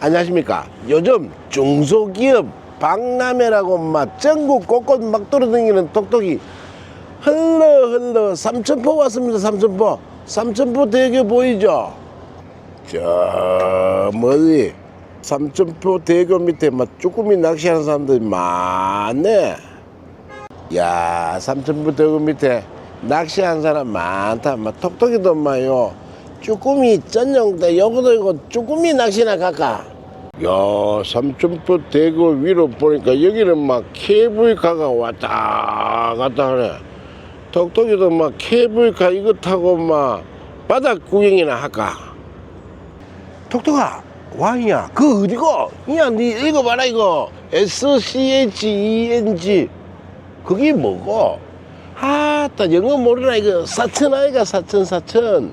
안녕하십니까. 요즘 중소기업 박람회라고 막 전국 곳곳 막 돌아다니는 톡톡이 흘러 흘러 삼천포 왔습니다. 삼천포. 삼천포 대교 보이죠? 저 멀리 삼천포 대교 밑에 막 쭈꾸미 낚시하는 사람들이 많네. 야 삼천포 대교 밑에 낚시하는 사람 많다. 막 톡톡이도 마요. 쭈꾸미 전용대 요거도 이거 쭈꾸미 낚시나 갈까? 야 삼천포 대교 위로 보니까 여기는 막 케이블카가 왔다 갔다 하네. 톡톡이도 막 케이블카 이거 타고 막 바닥 구경이나 할까? 톡톡아 왕이야 그 어디고? 야니 읽어봐라 이거 S-C-H-E-N-G 그게 뭐고? 아따 영어 모르나 이거 사천 아이가 사천 사천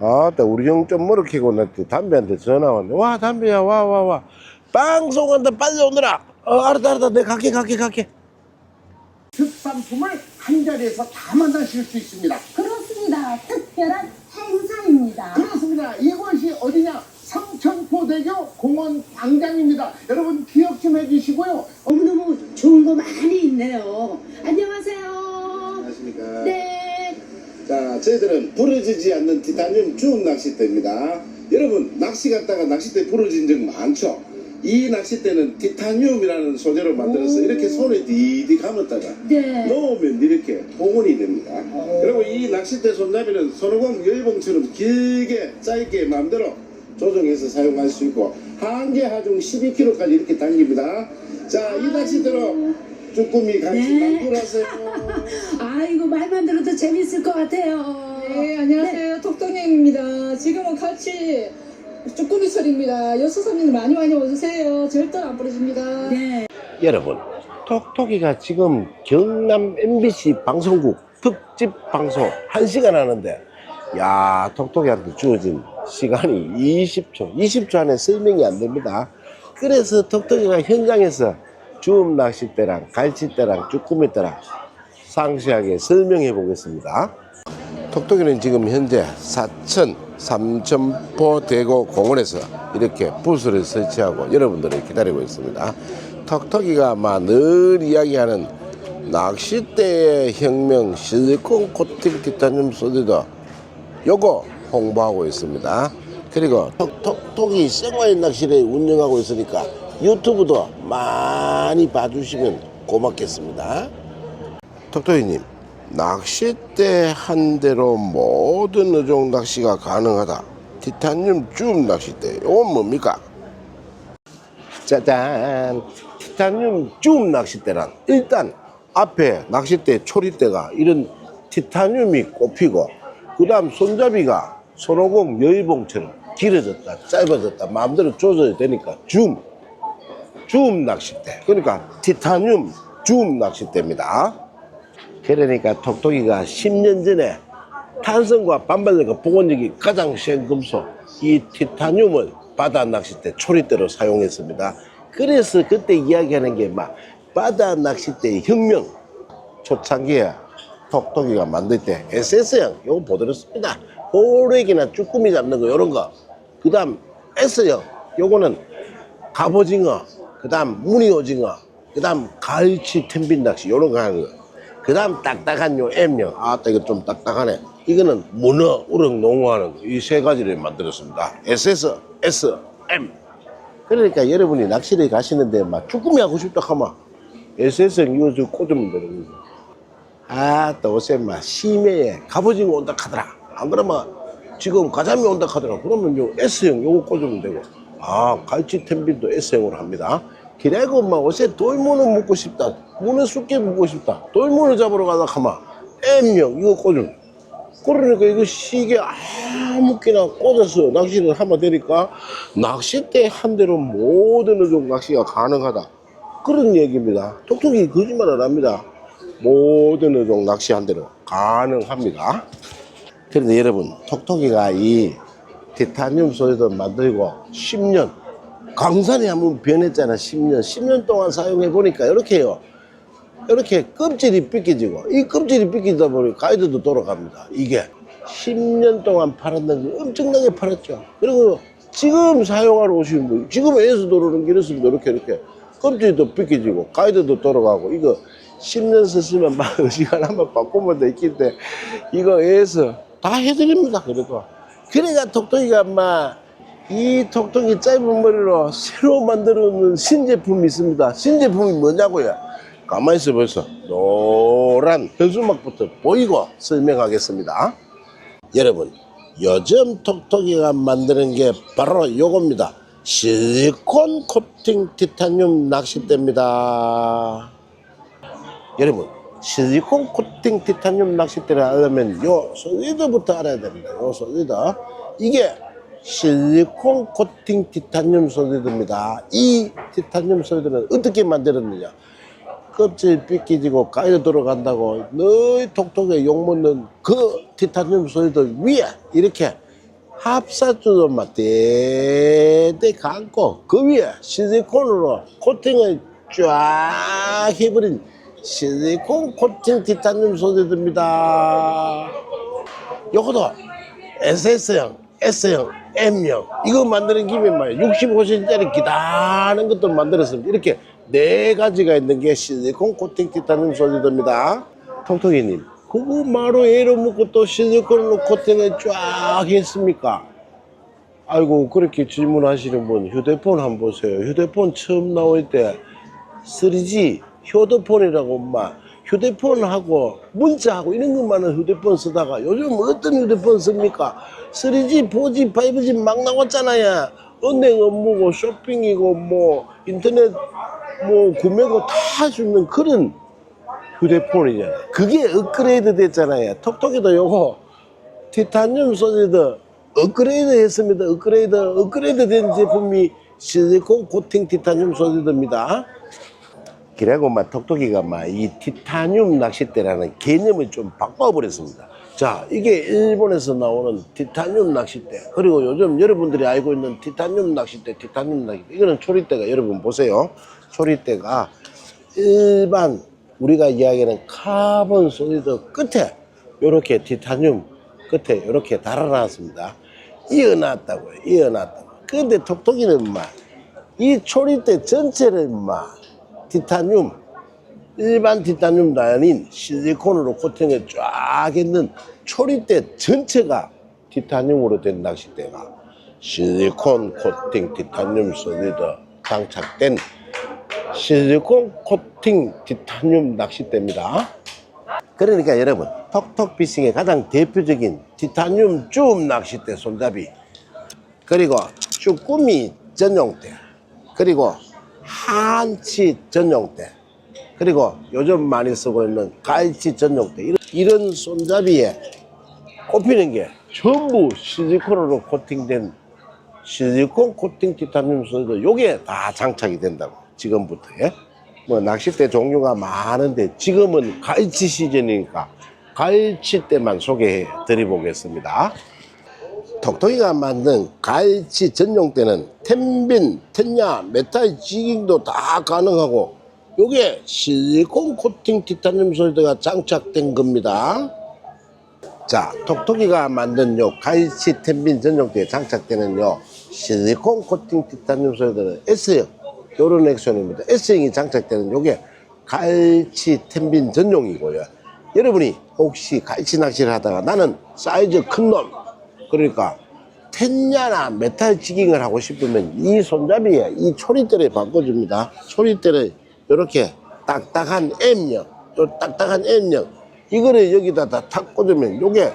아따 우리 형좀 멀어키고 나또 담배한테 전화 왔네 와 담배야 와 와와 방송한다 빨리 오너라 어 알았다 알았다 내가 갈게 갈게 갈게 특산품을 한 자리에서 다 만나실 수 있습니다. 그렇습니다. 특별한 행사입니다. 그렇습니다. 이곳이 어디냐? 삼천포대교 공원 광장입니다. 여러분 기억 좀 해주시고요. 않는 티타늄 주움 낚싯대입니다. 여러분, 낚시 갔다가 낚싯대 부러진 적 많죠? 이 낚싯대는 티타늄이라는 소재로 만들어서 오. 이렇게 손에 디디 감았다가 네. 놓으면 이렇게 봉온이 됩니다. 그리고 이 낚싯대 손잡이는 손오공 열봉처럼 길게 짧게 마음대로 조정해서 사용할 수 있고 한개 하중 12kg까지 이렇게 당깁니다. 자, 이 낚싯대로 쭈꾸미 같이 네. 낚으라세요. 아이고 말만 들어도 재밌을 것 같아요. 네, 안녕하세요. 톡톡님입니다. 지금은 같이 쭈꾸미 설입니다. 여수선님 많이 많이 오세요. 절대 안 부러집니다. 네. 여러분 톡톡이가 지금 경남 MBC 방송국 특집 방송 한시간 하는데 야 톡톡이한테 주어진 시간이 20초 20초 안에 설명이 안 됩니다 그래서 톡톡이가 현장에서 주움 낚싯대랑 갈치대랑 쭈꾸미대랑 상세하게 설명해 보겠습니다 톡톡이는 지금 현재 사천 삼천포 대고 공원에서 이렇게 부스를 설치하고 여러분들을 기다리고 있습니다. 톡톡이가 아마 늘 이야기하는 낚싯대의 혁명 실리콘 코팅 티타늄 소재도 요거 홍보하고 있습니다. 그리고 톡톡이 생활 낚시를 운영하고 있으니까 유튜브도 많이 봐주시면 고맙겠습니다. 톡톡이님 낚싯대 한 대로 모든 어종 낚시가 가능하다. 티타늄 줌 낚싯대 이건 뭡니까? 짜잔. 티타늄 줌 낚싯대란 일단 앞에 낚싯대 초리대가 이런 티타늄이 꼽히고 그 다음 손잡이가 손오공 여의봉처럼 길어졌다 짧아졌다 마음대로 조절이 되니까 줌 줌 낚싯대. 그러니까 티타늄 줌 낚싯대입니다 그러니까 톡톡이가 10년 전에 탄성과 반발력과 복원력이 가장 센 금속 이 티타늄을 바다 낚싯대 초리대로 사용했습니다. 그래서 그때 이야기하는 게 막 바다 낚싯대의 혁명 초창기에 톡톡이가 만들 때 SS형 요거 보드렸습니다. 호래기나 쭈꾸미 잡는 거 요런 거. 그 다음 S형 요거는 갑오징어, 그 다음 무늬오징어, 그 다음 갈치 텐빈 낚시 요런 거 하는 거. 그 다음 딱딱한 요 M형. 아따 이거 좀 딱딱하네. 이거는 문어, 우럭, 농어하는 거. 이세 가지를 만들었습니다. SS, S, M. 그러니까 여러분이 낚시를 가시는데 막 쭈꾸미 하고 싶다 하면 SS형 이거 좀 꽂으면 되는 거죠. 아따 요새 막 심해에 갑오징어 온다 하더라. 안 그러면 지금 가자미 온다 하더라. 그러면 요 S형 요거 꽂으면 되고. 아 갈치 텐빈도 S형으로 합니다. 그래고 막 요새 돌문어 먹고 싶다. 문어 숙게 먹고 싶다. 돌문어 잡으러 가다 하면 M형 이거 꽂으면 그러니까 이거 시계 아무렇게나 꽂아서 낚시를 하면 되니까 낚싯대 한 대로 모든 어종 낚시가 가능하다. 그런 얘기입니다. 톡톡이 거짓말 안 합니다. 모든 어종 낚시 한 대로 가능합니다. 그런데 여러분, 톡톡이가 이 티타늄 소재도 만들고 10년, 강산이 한번 변했잖아, 10년. 10년 동안 사용해 보니까 이렇게 해요. 이렇게 껍질이 삐껴지고 이 껍질이 삐끼다 보니 가이드도 돌아갑니다. 이게 10년 동안 팔았는 게 엄청나게 팔았죠. 그리고 지금 사용하러 오시는 분, 지금 에서 도로는 길었습니다. 이렇게, 이렇게. 껍질도 벗겨지고, 가이드도 돌아가고, 이거 10년 썼으면 막 시간 한번 바꾸면 돼 있기 때 이거 에서 다 해드립니다. 그래도. 그래가 톡톡이가 막, 이 톡톡이 짧은 머리로 새로 만들어 놓은 신제품이 있습니다. 신제품이 뭐냐고요? 가만히 있어 보세요. 노란 현수막부터 보이고 설명하겠습니다. 여러분, 요즘 톡톡이가 만드는 게 바로 요겁니다. 실리콘 코팅 티타늄 낚싯대입니다. 여러분, 실리콘 코팅 티타늄 낚싯대를 하려면 요 솔리드부터 알아야 됩니다. 요 솔리드. 이게 실리콘 코팅 티타늄 솔리드입니다. 이 티타늄 솔리드는 어떻게 만들었느냐? 껍질 삐끼지고 가위로 들어간다고 너희 톡톡에 욕먹는 그 티타늄 솔리드 위에 이렇게 합사주도 막 대대 감고 그 위에 실리콘으로 코팅을 쫙 해버린 실리콘 코팅 티타늄 솔리드입니다. 요것도 SS형, S형, M형 이거 만드는 김에 말이야 65cm짜리 기다란 것도 만들었습니다. 이렇게 네 가지가 있는 게 실리콘 코팅 티타늄 솔리드입니다. 통통이님 그거 마로 애로 묶고 또 실리콘으로 코팅을 쫙 했습니까? 아이고 그렇게 질문하시는 분 휴대폰 한번 보세요. 휴대폰 처음 나올 때 3G 휴대폰이라고 막 휴대폰하고 문자하고 이런 것만은 휴대폰 쓰다가 요즘 어떤 휴대폰 씁니까? 3G, 4G, 5G 막 나왔잖아요. 은행 업무고 쇼핑이고 뭐 인터넷 뭐 구매고 다 있는 그런 휴대폰이잖아요. 그게 업그레이드 됐잖아요. 톡톡이도 요거 티타늄 솔리드 업그레이드 했습니다. 업그레이드, 업그레이드 된 제품이 실리콘 코팅 티타늄 솔리드입니다. 그래고 막 톡톡이가 막 이 티타늄 낚싯대라는 개념을 좀 바꿔버렸습니다. 자, 이게 일본에서 나오는 티타늄 낚싯대. 그리고 요즘 여러분들이 알고 있는 티타늄 낚싯대, 티타늄 낚싯대. 이거는 초리대가 여러분 보세요. 초리대가 일반 우리가 이야기하는 카본 솔리드 끝에 이렇게 티타늄 끝에 이렇게 달아놨습니다. 이어놨다고요. 이어놨다고. 근데 톡톡이는 막 이 초리대 전체를 막 티타늄 일반 티타늄도 아닌 실리콘으로 코팅을 쫙 했는 초리대 전체가 티타늄으로 된 낚싯대가 실리콘 코팅 티타늄 솔리드 장착된 실리콘 코팅 티타늄 낚싯대입니다. 그러니까 여러분 톡톡 피싱의 가장 대표적인 티타늄 쭈움 낚싯대 손잡이 그리고 쭈꾸미 전용대 그리고 한치 전용대 그리고 요즘 많이 쓰고 있는 갈치 전용대 이런, 이런 손잡이에 꼽히는 게 전부 실리콘으로 코팅된 실리콘 코팅 티타늄 소리도 요게 다 장착이 된다고 지금부터 예? 뭐 낚싯대 종류가 많은데 지금은 갈치 시즌이니까 갈치대만 소개해 드리보겠습니다. 톡톡이가 만든 갈치 전용대는 텐빈, 텐야, 메탈 지깅도 다 가능하고 요게 실리콘 코팅 티타늄 솔드가 장착된 겁니다. 자, 톡톡이가 만든 요 갈치 텐빈 전용대에 장착되는 요 실리콘 코팅 티타늄 솔드는 S형 요런 액션입니다. S형이 장착되는 요게 갈치 텐빈 전용이고요. 여러분이 혹시 갈치 낚시를 하다가 나는 사이즈 큰 놈, 그러니까 텐야나 메탈 지깅을 하고 싶으면 이 손잡이에 이 초리대를 바꿔줍니다. 초리대를 이렇게 딱딱한 M형, 요 딱딱한 N형 이거를 여기다 다탁 꽂으면 요게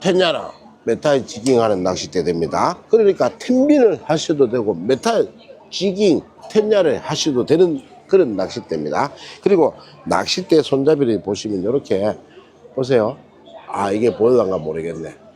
텐야나 메탈 지깅하는 낚싯대 됩니다. 그러니까 텐빈을 하셔도 되고 메탈 지깅 텐야를 하셔도 되는 그런 낚싯대입니다. 그리고 낚싯대 손잡이를 보시면 이렇게 보세요. 아 이게 보일란가 모르겠네.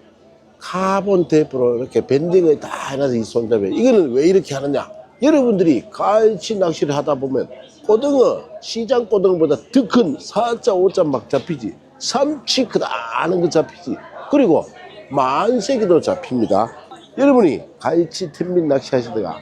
카본 테이프로 이렇게 밴딩을 다 해놔서 이 손잡이. 이거는 왜 이렇게 하느냐? 여러분들이 갈치 낚시를 하다 보면 고등어 시장 고등어보다 더 큰 4자 5자 막 잡히지. 삼치 크다는 거 잡히지. 그리고 만세기도 잡힙니다. 여러분이 갈치 텐민 낚시 하시다가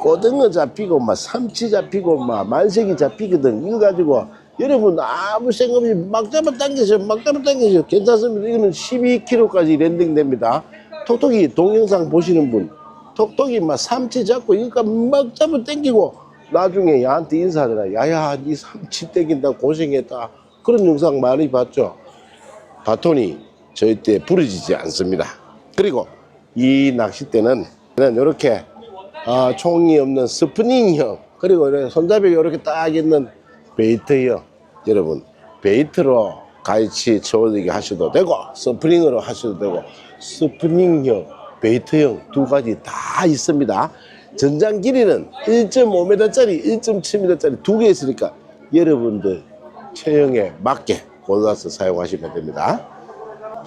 고등어 잡히고 막 삼치 잡히고 막 만세기 잡히거든. 이거 가지고 여러분 아무 생각 없이 막 잡아 당기세요 막 잡아 당기세요 괜찮습니다 이거는 12kg까지 랜딩 됩니다 톡톡이 동영상 보시는 분 톡톡이 막 삼치 잡고 이거 막 잡아 당기고 나중에 야한테 인사하더라. 야야, 니 삼치 땡긴다 고생했다. 그런 영상 많이 봤죠. 바톤이 절대 부러지지 않습니다. 그리고 이 낚싯대는 이렇게 아, 총이 없는 스프닝형 그리고 손잡이가 이렇게 딱 있는 베이트형 여러분 베이트로 같이 저어들게 하셔도 되고 스프링으로 하셔도 되고 스프링형 베이트형 두 가지 다 있습니다 전장 길이는 1.5m짜리 1.7m짜리 두 개 있으니까 여러분들 체형에 맞게 골라서 사용하시면 됩니다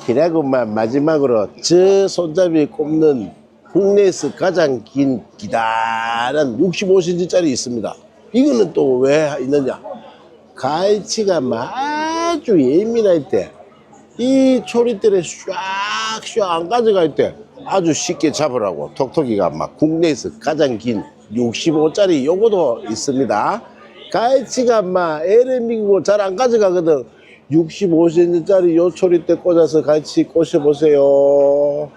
그리고만 마지막으로 저 손잡이 꼽는 국내에서 가장 긴 기다란 65cm짜리 있습니다. 이거는 또 왜 있느냐? 갈치가 아주 예민할 때, 이 초리대를 샥샥 안 가져갈 때 아주 쉽게 잡으라고 톡톡이가 막 국내에서 가장 긴 65짜리 요거도 있습니다. 갈치가 막 애를 미고 잘 안 가져가거든. 65cm짜리 요 초리대 꽂아서 같이 꽂아보세요.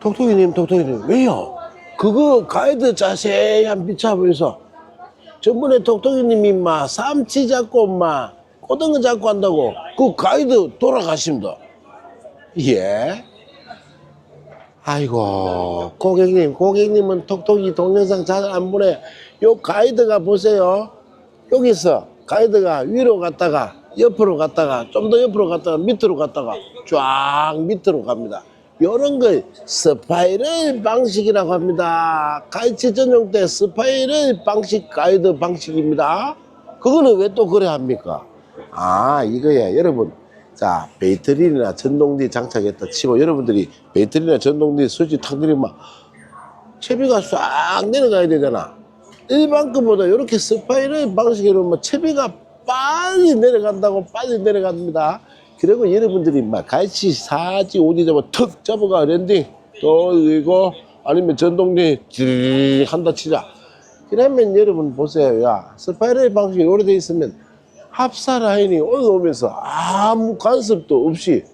톡톡이님, 톡톡이님, 왜요? 그거 가이드 자세히 한 비춰보면서 전번에 톡톡이님이 막 삼치 잡고 막 꼬등어 잡고 한다고 그 가이드 돌아가십니다. 예? 아이고 고객님 고객님은 톡톡이 동영상 잘 안 보내 요 가이드가 보세요 여기서 가이드가 위로 갔다가 옆으로 갔다가 좀 더 옆으로 갔다가 밑으로 갔다가 쫙 밑으로 갑니다 요런 걸 스파이럴 방식이라고 합니다. 갈치 전용 때 스파이럴 방식 가이드 방식입니다. 그거는 왜 또 그래 합니까? 아 이거야. 여러분 자 배터리나 전동리 장착했다 치고 여러분들이 배터리나 전동리 스위치 탁 누르면 채비가 싹 내려가야 되잖아. 일반 거보다 이렇게 스파이럴 방식으로 뭐 채비가 빨리 내려간다고 빨리 내려갑니다 그리고 여러분들이 막 갈치 사지 오지 잡아 턱 잡아가 랜딩 또 이거 아니면 전동리 찌르르 한다 치자 그러면 여러분 보세요 야 스파이럴 방식이 오래돼 있으면 합사 라인이 올라오면서 아무 간섭도 없이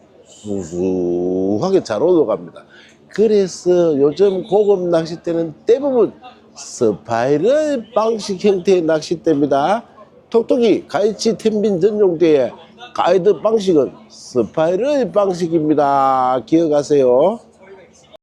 우후하게 잘 올라갑니다. 그래서 요즘 고급 낚싯대는 대부분 스파이럴 방식 형태의 낚싯대입니다. 톡톡이 갈치 텐빈 전용대의 가이드 방식은 스파이럴 방식입니다. 기억하세요.